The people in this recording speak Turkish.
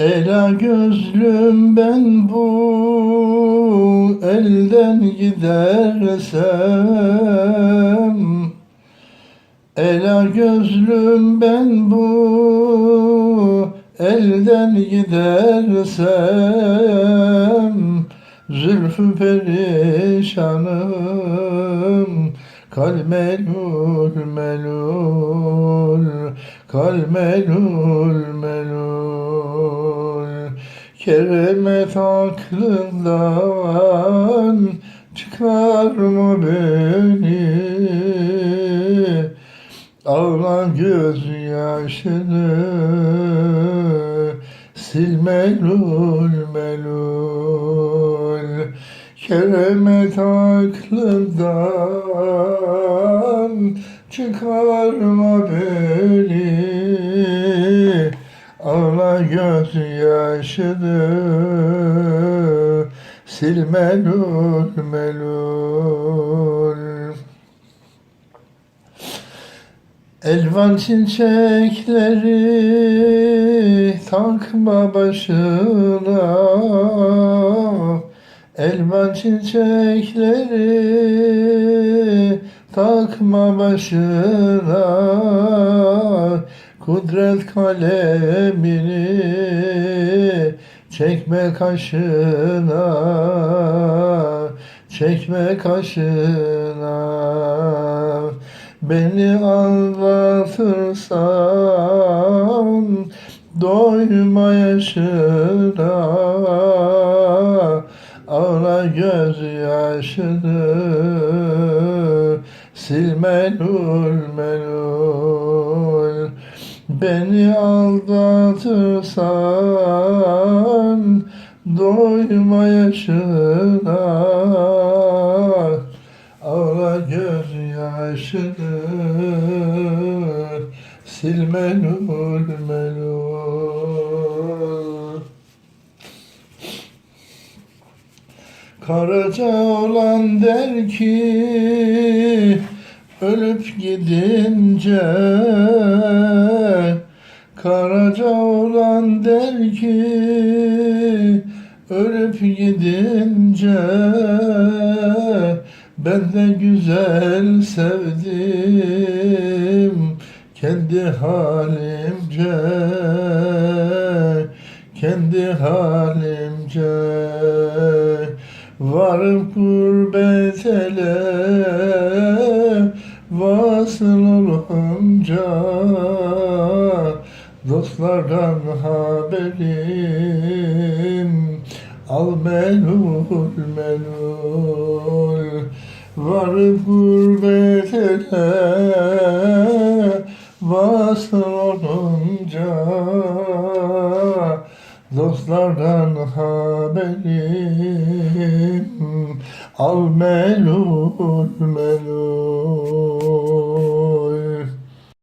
Ela gözlüm ben bu elden gidersem. Ela gözlüm ben bu elden gidersem. Zülfü perişanım Kal melul melul Kal melul melul Keremet aklından Çıkarma beni? Ağla gözyaşını Sil melul melul. Keremet aklından Çıkarma beni gözyaşını Sil melul melul. Elvan çiçekleri takma başına. Elvan çiçekleri takma başına Kudret kalemini çekme kaşına Çekme kaşına. Beni anlatırsan doyma yaşına Ağla gözyaşını. Sil melul melul Beni aldatırsan doyma yaşına. Ağla gözyaşını sil melul melul Karaca olan der ki ölüp gidince Karaca olan der ki ölüp gidince ben de güzel sevdim kendi halimce kendi halimce. Varım gurbet ele vasıl olunca dostlardan haberim al melul melul. Varıp gurbet ele vasıl olunca. Dostlardan haberim al melul melul